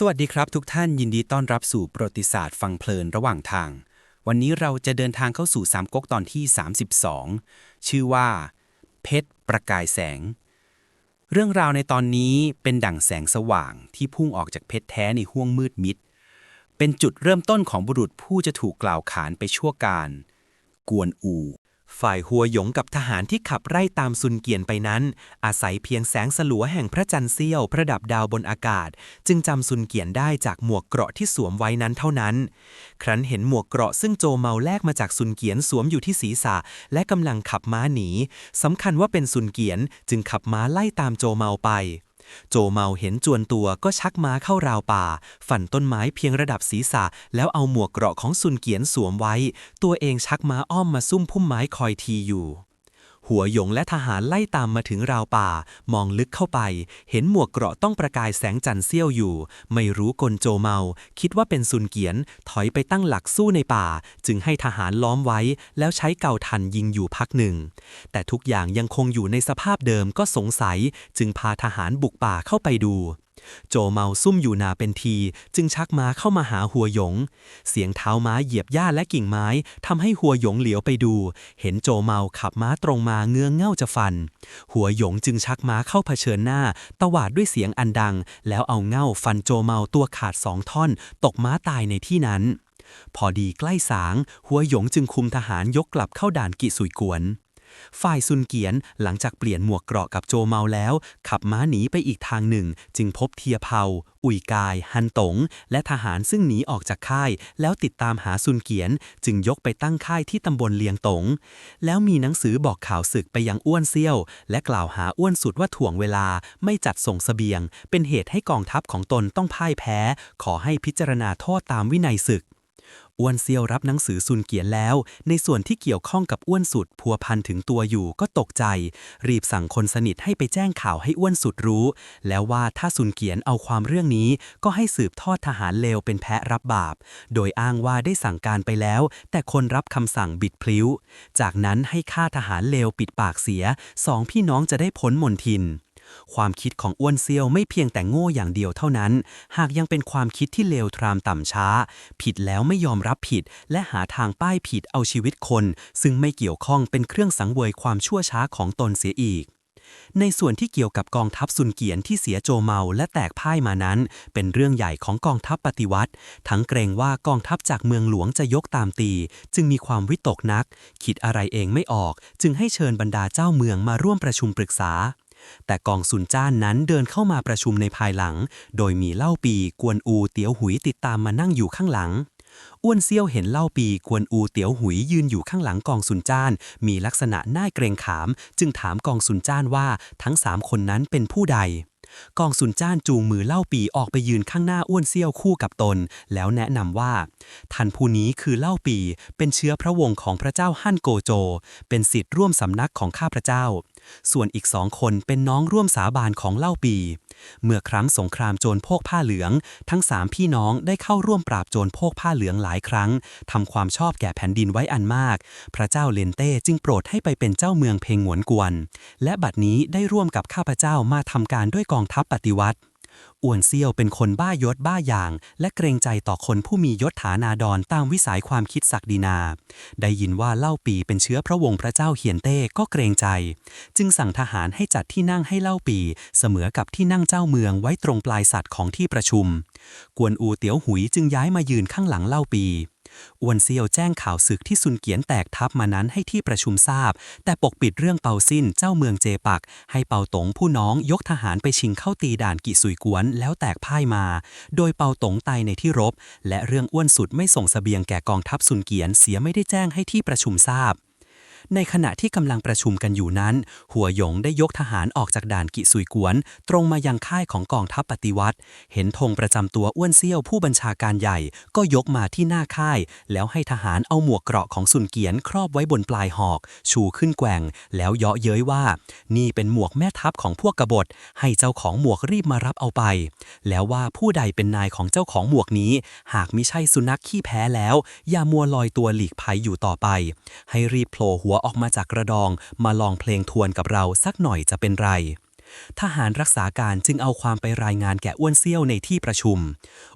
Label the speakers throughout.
Speaker 1: สวัสดีครับทุกท่านยินดีต้อนรับสู่ประวัติศาสตร์ฟังเพลินระหว่างทาง วันนี้เราจะเดินทางเข้าสู่สามก๊กตอนที่ 32 ชื่อว่า เพชรประกายแสง เรื่องราวในตอนนี้เป็นดั่งแสงสว่างที่พุ่งออกจากเพชรแท้ในห้วงมืดมิด เป็นจุดเริ่มต้นของบุรุษผู้จะถูกกล่าวขานไปชั่วการ กวนอู
Speaker 2: ฝ่ายหัวหยงกับทหารที่ขับไล่ตามซุนเกียนไปนั้น อาศัยเพียงแสงสลัวแห่งพระจันทร์เสี้ยวประดับดาวบนอากาศ จึงจำซุนเกียนได้จากหมวกเกราะที่สวมไว้นั้นเท่านั้น ครั้นเห็นหมวกเกราะซึ่งโจเมาแลกมาจากซุนเกียนสวมอยู่ที่ศีรษะ และกำลังขับม้าหนีสำคัญว่าเป็นซุนเกียนจึงขับม้าไล่ตามโจเมาไป โจเมาเห็นจวนตัวก็ชักม้าเข้าราวป่า ฝันต้นไม้เพียงระดับศีรษะ แล้วเอาหมวกเกราะของซุนเกียนสวมไว้ ตัวเองชักม้าอ้อมมาซุ่มพุ่มไม้คอยทีอยู่ หัวหยงและทหารไล่ตามมาถึงราวป่า มองลึกเข้าไป เห็นหมวกเกราะต้องประกายแสงจันทร์เสี้ยวอยู่ ไม่รู้กลโจเมา คิดว่าเป็นซุนเกียน ถอยไปตั้งหลักสู้ในป่า จึงให้ทหารล้อมไว้ แล้วใช้เก่าทันยิงอยู่พักหนึ่ง แต่ทุกอย่างยังคงอยู่ในสภาพเดิมก็สงสัย จึงพาทหารบุกป่าเข้าไปดู โจเมาซุ่มอยู่นาเป็นที จึงชักม้าเข้ามาหาหัวหยง เสียงเท้าม้าเหยียบหญ้าและกิ่งไม้ทำให้หัวหยงเหลียวไปดู เห็นโจเมาขับม้าตรงมาเงื้อเง่าจะฟัน หัวหยงจึงชักม้าเข้าเผชิญหน้า ตวาดด้วยเสียงอันดัง แล้วเอาเง่าฟันโจเมาตัวขาดสองท่อน ตกม้าตายในที่นั้น พอดีใกล้สาง หัวหยงจึงคุมทหารยกกลับเข้าด่านกิสุยกวน ฝ่ายซุนเกียนหลังจากเปลี่ยนหมวกเกราะกับโจเมาแล้ว ขับม้าหนีไปอีกทางหนึ่ง จึงพบเทียเผาอุยกาย ฮันตง และทหารซึ่งหนีออกจากค่าย แล้วติดตามหาซุนเกียน จึงยกไปตั้งค่ายที่ตำบลเลียงตง แล้วมีหนังสือบอกข่าวศึกไปยังอ้วนเซี่ยว และกล่าวหาอ้วนสุดว่าถ่วงเวลาไม่จัดส่งเสบียง เป็นเหตุให้กองทัพของตนต้องพ่ายแพ้ ขอให้พิจารณาโทษตามวินัยศึก อ้วนเซียวรับหนังสือซุนเกียนแล้ว ในส่วนที่เกี่ยวข้องกับอ้วนสุดพัวพันถึงตัวอยู่ก็ตกใจ รีบสั่งคนสนิทให้ไปแจ้งข่าวให้อ้วนสุดรู้ แล้วว่าถ้าซุนเกียนเอาความเรื่องนี้ ก็ให้สืบทอดทหารเลวเป็นแพะรับบาป โดยอ้างว่าได้สั่งการไปแล้ว แต่คนรับคำสั่งบิดพลิ้ว จากนั้นให้ฆ่าทหารเลวปิดปากเสียสองพี่น้องจะได้พ้นมนทิน ความคิดของอ้วนเซียวไม่เพียงแต่โง่อย่างเดียวเท่านั้น หากยังเป็นความคิดที่เลวทรามต่ำช้า ผิดแล้วไม่ยอมรับผิด และหาทางป้ายผิดเอาชีวิตคน ซึ่งไม่เกี่ยวข้องเป็นเครื่องสังเวยความชั่วช้าของตนเสียอีกในส่วนที่เกี่ยวกับกองทัพซุนเกียนที่เสียโจเมาและแตกพ่ายมานั้น เป็นเรื่องใหญ่ของกองทัพปฏิวัติ ทั้งเกรงว่ากองทัพจากเมืองหลวงจะยกตามตี จึงมีความวิตกนัก คิดอะไรเองไม่ออก จึงให้เชิญบรรดาเจ้าเมืองมาร่วมประชุมปรึกษา แต่กองซุนจ้านนั้นเดินเข้ามาประชุมในภายหลัง โดยมีเล่าปีกวนอูเตียวหุยติดตามมานั่งอยู่ข้างหลัง อ้วนเซี่ยวเห็นเล่าปีกวนอูเตียวหุยยืนอยู่ข้างหลังกองซุนจ้าน มีลักษณะน่าเกรงขาม จึงถามกองซุนจ้านว่าทั้งสามคนนั้นเป็นผู้ใดกองซุนจ้านจูงมือเล่าปีออกไปยืนข้างหน้าอ้วนเซี่ยวคู่กับตน แล้วแนะนำว่าท่านผู้นี้คือเล่าปี เป็นเชื้อพระวงศ์ของพระเจ้าฮั่นโกโจ เป็นสิทธิ์ร่วมสำนักของข้าพระเจ้า ส่วนอีกสองคนเป็นน้องร่วมสาบานของเล่าปี เมื่อครั้งสงครามโจรโพกผ้าเหลือง ทั้งสามพี่น้องได้เข้าร่วมปราบโจรโพกผ้าเหลืองหลายครั้งทำความชอบแก่แผ่นดินไว้อันมาก พระเจ้าเลนเต้จึงโปรดให้ไปเป็นเจ้าเมืองเพงหวนกวน และบัดนี้ได้ร่วมกับข้าพเจ้ามาทำการด้วยกองทัพปฏิวัติ อ้วนเซี่ยวเป็นคนบ้ายศบ้าอย่าง และเกรงใจต่อคนผู้มียศฐานาดรตามวิสัยความคิดศักดินา ได้ยินว่าเล่าปีเป็นเชื้อพระวงศ์พระเจ้าเฮียนเต้ก็เกรงใจ จึงสั่งทหารให้จัดที่นั่งให้เล่าปี เสมอกับที่นั่งเจ้าเมืองไว้ตรงปลายสัตว์ของที่ประชุม กวนอูเตียวหุยจึงย้ายมายืนข้างหลังเล่าปี อ้วนเซียวแจ้งข่าวศึกที่ซุนเกียนแตกทัพมานั้นให้ที่ประชุมทราบ แต่ปกปิดเรื่องเปาซินเจ้าเมืองเจปัก ให้เปาตงผู้น้องยกทหารไปชิงเข้าตีด่านกิสุยกวนแล้วแตกพ่ายมา โดยเปาตงตายในที่รบ และเรื่องอ้วนสุดไม่ส่งเสบียงแก่กองทัพซุนเกียนเสียไม่ได้แจ้งให้ที่ประชุมทราบ ในขณะที่กำลังประชุมกันอยู่นั้น หัวหยงได้ยกทหารออกจากด่านกิสุยกวน ตรงมายังค่ายของกองทัพปฏิวัติ เห็นธงประจำตัวอ้วนเซี่ยวผู้บัญชาการใหญ่ ก็ยกมาที่หน้าค่าย แล้วให้ทหารเอาหมวกเกราะของซุนเกียนครอบไว้บนปลายหอก ชูขึ้นแกว่ง แล้วเยาะเย้ยว่า นี่เป็นหมวกแม่ทัพของพวกกบฏ ให้เจ้าของหมวกรีบมารับเอาไป แล้วว่าผู้ใดเป็นนายของเจ้าของหมวกนี้ หากมิใช่สุนัขขี้แพ้แล้ว อย่ามัวลอยตัวหลีกภัยอยู่ต่อไป ให้รีบโผล่หัวออกมาจากกระดองมาลองเพลงทวนกับเราสักหน่อยจะเป็นไร ทหารรักษาการจึงเอาความไปรายงานแก่อ้วนเซี่ยวในที่ประชุม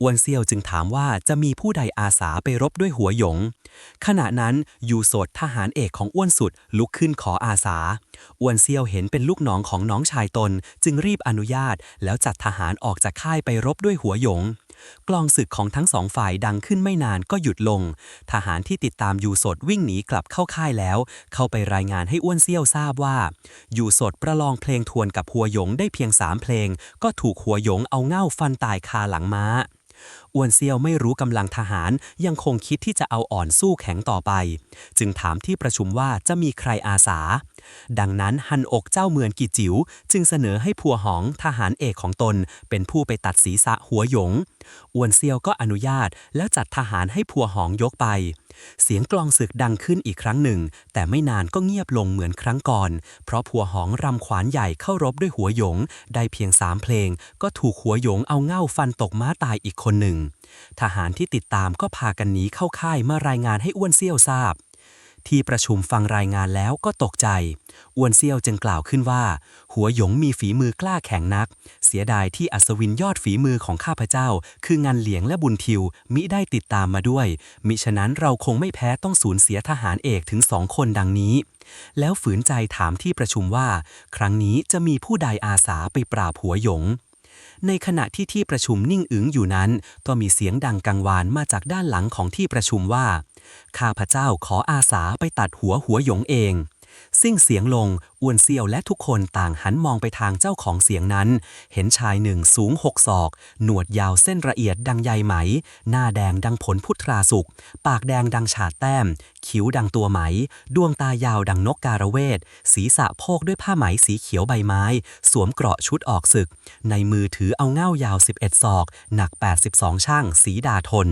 Speaker 2: อ้วนเซี่ยวจึงถามว่าจะมีผู้ใดอาสาไปรบด้วยหัวหยง ขณะนั้นยูโสดทหารเอกของอ้วนสุดลุกขึ้นขออาสา อ้วนเซี่ยวเห็นเป็นลูกน้องของน้องชายตน จึงรีบอนุญาตแล้วจัดทหารออกจากค่ายไปรบด้วยหัวหยง กลองศึกของทั้งสองฝ่ายดังขึ้นไม่นานก็หยุดลง ทหารที่ติดตามยูสดวิ่งหนีกลับเข้าค่ายแล้ว เข้าไปรายงานให้อ้วนเซี่ยวทราบว่า ยูสดประลองเพลงทวนกับหัวหยงได้เพียงสามเพลง ก็ถูกหัวหยงเอาเง่าฟันตายคาหลังม้า อ้วนเซียวไม่รู้กำลังทหารยังคงคิดที่จะเอาอ่อนสู้แข็งต่อไป จึงถามที่ประชุมว่าจะมีใครอาสา ดังนั้นฮันอกเจ้าเมืองกีจิ๋วจึงเสนอให้พัวหองทหารเอกของตน เป็นผู้ไปตัดศีรษะหัวหยงอ้วนเซียวก็อนุญาตแล้วจัดทหารให้พัวหองยกไป เสียงกลองศึกดังขึ้นอีกครั้งหนึ่ง แต่ไม่นานก็เงียบลงเหมือนครั้งก่อน เพราะหัวหองรำขวานใหญ่เข้ารบด้วยหัวหยง ได้เพียงสามเพลง ก็ถูกหัวหยงเอาเง่าฟันตกม้าตายอีกคนหนึ่ง ทหารที่ติดตามก็พากันหนีเข้าค่ายมารายงานให้อ้วนเซี่ยวทราบ ที่ประชุมฟังรายงานแล้วก็ตกใจอ้วนเซียวจึงกล่าวขึ้นว่า หัวหยงมีฝีมือกล้าแข็งนัก เสียดายที่อัศวินยอดฝีมือของข้าพเจ้า คืองานเหลียงและบุญทิว มิได้ติดตามมาด้วย มิฉะนั้นเราคงไม่แพ้ต้องสูญเสียทหารเอกถึงสองคนดังนี้ แล้วฝืนใจถามที่ประชุมว่า ครั้งนี้จะมีผู้ใดอาสาไปปราบหัวหยงในขณะที่ที่ประชุมนิ่งอึ๋งอยู่นั้น ก็มีเสียงดังกังวานมาจากด้านหลังของที่ประชุมว่า ข้าพเจ้าขออาสาไปตัดหัวหัวหยงเอง ซิ่งเสียงลงอ้วนเซียวและทุกคนต่างหันมองไปทางเจ้าของเสียงนั้น เห็นชายหนึ่งสูงหกศอก หนวดยาวเส้นละเอียดดังใยไหม หน้าแดงดังผลพุทราสุก ปากแดงดังฉาดแต้ม คิ้วดังตัวไหม ดวงตายาวดังนกการะเวท ศีรษะโพกด้วยผ้าไหมสีเขียวใบไม้ สวมเกราะชุดออกศึก ในมือถือเอาเง่ายาว 11 ศอก หนัก 82 ช่าง สีดาทน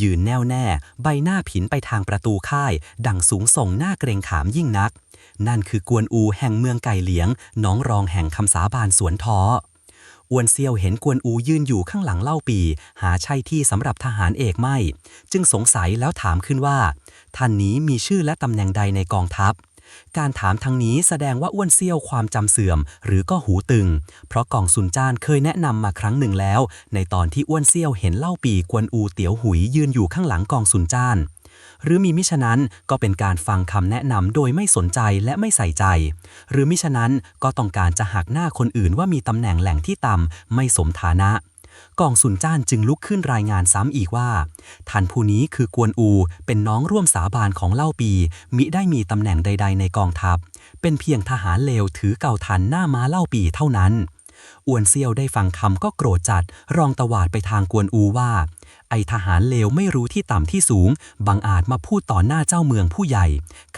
Speaker 2: ยืนแน่วแน่ ใบหน้าผินไปทางประตูค่าย ดังสูงส่งหน้าเกรงขามยิ่งนัก นั่นคือกวนอูแห่งเมืองไก่เหลียงน้องรองแห่งคำสาบานสวนท้ออวนเซียวเห็นกวนอูยืนอยู่ข้างหลังเล่าปี หาใช่ที่สำหรับทหารเอกไม่ จึงสงสัยแล้วถามขึ้นว่า ท่านนี้มีชื่อและตำแหน่งใดในกองทัพ การถามทางนี้แสดงว่าอ้วนเซียวความจำเสื่อม หรือก็หูตึง เพราะกองสุนจ้านเคยแนะนำมาครั้งหนึ่งแล้ว ในตอนที่อ้วนเซียวเห็นเล่าปีกวนอูเตียวหุยยืนอยู่ข้างหลังกองสุนจ้าน หรือมีมิฉะนั้นก็เป็นการฟังคำแนะนำโดยไม่สนใจและไม่ใส่ใจ หรือมิฉะนั้นก็ต้องการจะหักหน้าคนอื่นว่ามีตำแหน่งแหล่งที่ต่ำไม่สมฐานะกองสุนจ้านจึงลุกขึ้นรายงานซ้ำอีกว่า ท่านผู้นี้คือกวนอู เป็นน้องร่วมสาบานของเล่าปี มิได้มีตำแหน่งใด ๆ ในกองทัพ เป็นเพียงทหารเลวถือเก่าทันหน้าม้าเล่าปีเท่านั้นอ้วนเซียวได้ฟังคำก็โกรธจัด รองตวาดไปทางกวนอูว่า ไอทหารเลวไม่รู้ที่ต่ำที่สูง บังอาจมาพูดต่อหน้าเจ้าเมืองผู้ใหญ่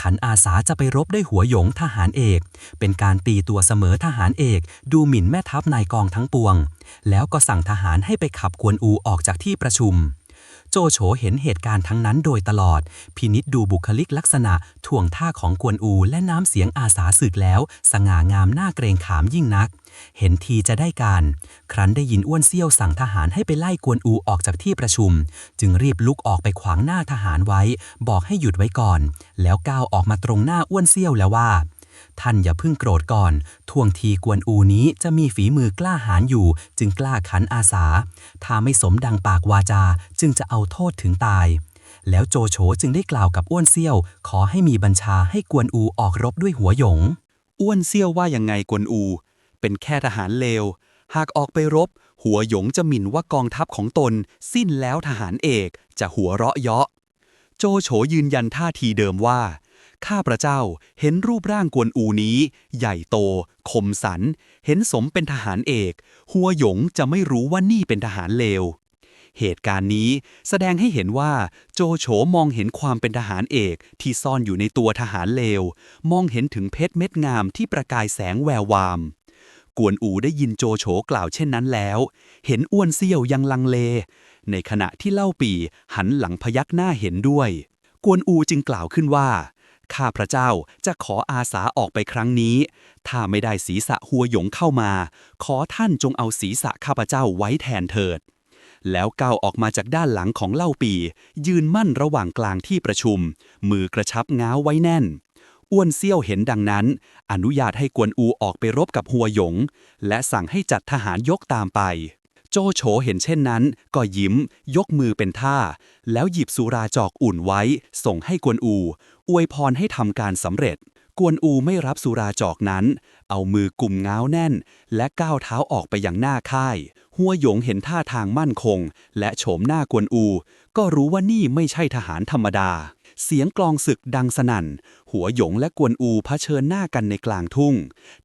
Speaker 2: ขันอาสาจะไปรบด้วยหัวหยงทหารเอก เป็นการตีตัวเสมอทหารเอก ดูหมิ่นแม่ทัพนายกองทั้งปวง แล้วก็สั่งทหารให้ไปขับกวนอูออกจากที่ประชุม โจโฉเห็นเหตุการณ์ทั้งนั้นโดยตลอด พินิษดูบุคลิกลักษณะท่วงท่าของกวนอูและน้ำเสียงอาสาสึกแล้ว สง่างามน่าเกรงขามยิ่งนัก เห็นทีจะได้การ ครั้นได้ยินอ้วนเซี่ยวสั่งทหารให้ไปไล่กวนอูออกจากที่ประชุม จึงรีบลุกออกไปขวางหน้าทหารไว้ บอกให้หยุดไว้ก่อน แล้วก้าวออกมาตรงหน้าอ้วนเซี่ยวแล้วว่า ท่านอย่าเพิ่งโกรธก่อนท่วงทีกวนอูนี้จะมีฝีมือกล้าหาญอยู่ จึงกล้าขันอาสา ถ้าไม่สมดังปากวาจา จึงจะเอาโทษถึงตายแล้วโจโฉจึงได้กล่าวกับอ้วนเซี่ยว ขอให้มีบัญชาให้กวนอูออกรบด้วยหัวหยง
Speaker 3: อ้วนเซี่ยวว่ายังไงกวนอู เป็นแค่ทหารเลว หากออกไปรบ หัวหยงจะหมิ่นว่ากองทัพของตน สิ้นแล้วทหารเอกจะหัวเราะเยาะ โจโฉยืนยันท่าทีเดิมว่า ข้าพระเจ้าเห็นรูปร่างกวนอูนี้ ใหญ่โต คมสัน เห็นสมเป็นทหารเอก หัวหยงจะไม่รู้ว่านี่เป็นทหารเลวเหตุการณ์นี้แสดงให้เห็นว่าโจโฉมองเห็นความเป็นทหารเอกที่ซ่อนอยู่ในตัวทหารเลว มองเห็นถึงเพชรเม็ดงามที่ประกายแสงแวววาม กวนอูได้ยินโจโฉกล่าวเช่นนั้นแล้ว เห็นอ้วนเซี่ยวยังลังเล ในขณะที่เล่าปีหันหลังพยักหน้าเห็นด้วย กวนอูจึงกล่าวขึ้นว่า ข้าพระเจ้าจะขออาสาออกไปครั้งนี้ ถ้าไม่ได้ศีรษะหัวหยงเข้ามา ขอท่านจงเอาศีรษะข้าพเจ้าไว้แทนเถิด แล้วก้าวออกมาจากด้านหลังของเล่าปี ยืนมั่นระหว่างกลางที่ประชุม มือกระชับง้าวไว้แน่น
Speaker 2: อ้วนเซี่ยวเห็นดังนั้น อนุญาตให้กวนอูออกไปรบกับหัวหยง และสั่งให้จัดทหารยกตามไป โจโฉเห็นเช่นนั้น ก็ยิ้ม ยกมือเป็นท่า แล้วหยิบสุราจอกอุ่นไว้ ส่งให้กวนอู อวยพรให้ทำการสำเร็จ กวนอูไม่รับสุราจอกนั้น เอามือกุมง้าวแน่น และก้าวเท้าออกไปอยังหน้าค่ายหัวหยงเห็นท่าทางมั่นคง และโฉมหน้ากวนอู ก็รู้ว่านี่ไม่ใช่ทหารธรรมดา เสียงกลองศึกดังสนั่น หัวหยงและกวนอูเผชิญหน้ากันในกลางทุ่ง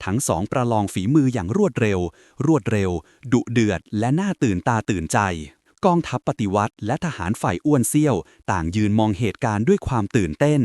Speaker 2: ทั้งสองประลองฝีมืออย่างรวดเร็ว รวดเร็ว ดุเดือด และน่าตื่นตาตื่นใจ กองทัพปฏิวัติ และทหารฝ่ายอ้วนเซี่ยว ต่างยืนมองเหตุการณ์ด้วยความตื่นเต้น